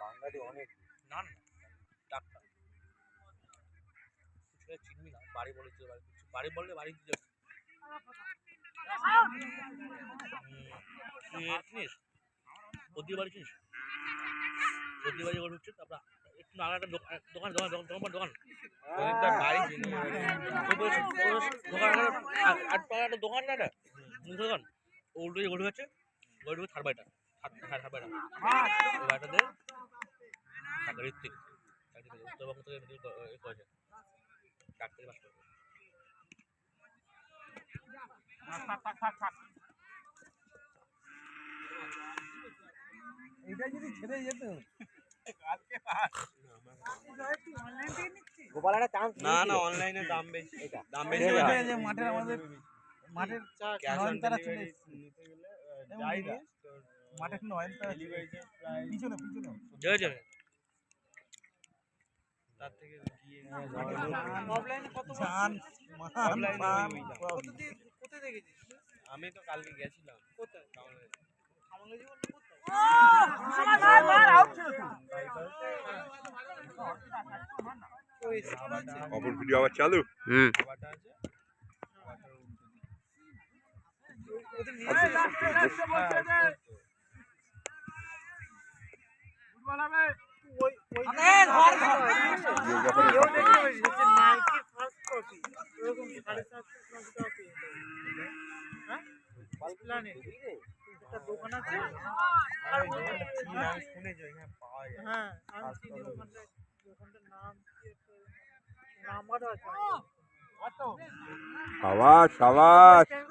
বাঙালি অনেক। না না ডাক্তার। কিছু চিনবি না বাড়ি বলে তুই বাড়ি বাড়ি বললে বাড়ি এর চিনিস? প্রতি বাড়ি চিনিস? প্রতি বাড়ি করে হচ্ছে তারপর একটু না একটা দোকান দোকান দোকান দোকান দোকান দোকান। ওদের বাড়ি দোকান দোকান না উল্টো যে গড়ি হচ্ছে গড়ি ঢুকে থার্ড বাড়িটা থার্ড থার্ড বাড়িটা ওই বাড়িটাতে টাকা ঋত্বিক চাকরি উত্তরবঙ্গ থেকে মেডিকেল ক- এ করেছে। ডাক্তারি পাস এটা যদি ছেড়ে যেত। গোপাল একটা চান্স না না অনলাইনে দাম বেশি এটা দাম বেশি মাঠের আমাদের মাঠের নয়নতারা চলে মাঠের নয়নতারা পিছনে পিছনে জয় জয় তার থেকে গিয়ে অফলাইনে কত মান। সব। কোথায় দেখেছিস আমি তো কালকে গেছিলাম কোথায় আমার অপর ভিডিও আবার চালু হুম খাবারটা আছে খাবারটার উল্টো দিকে। ওদের নিয়ে আসছে হ্যাঁ, তো- দোকান আছে? আর ওই দোকানটা কি নাম? শুনেছি ওইখানে পাওয়া যায়। হ্যাঁ আমি চিনি ওখানটা দোকানটার নাম কি একটা? আছে। সাবাস সাবাস করতে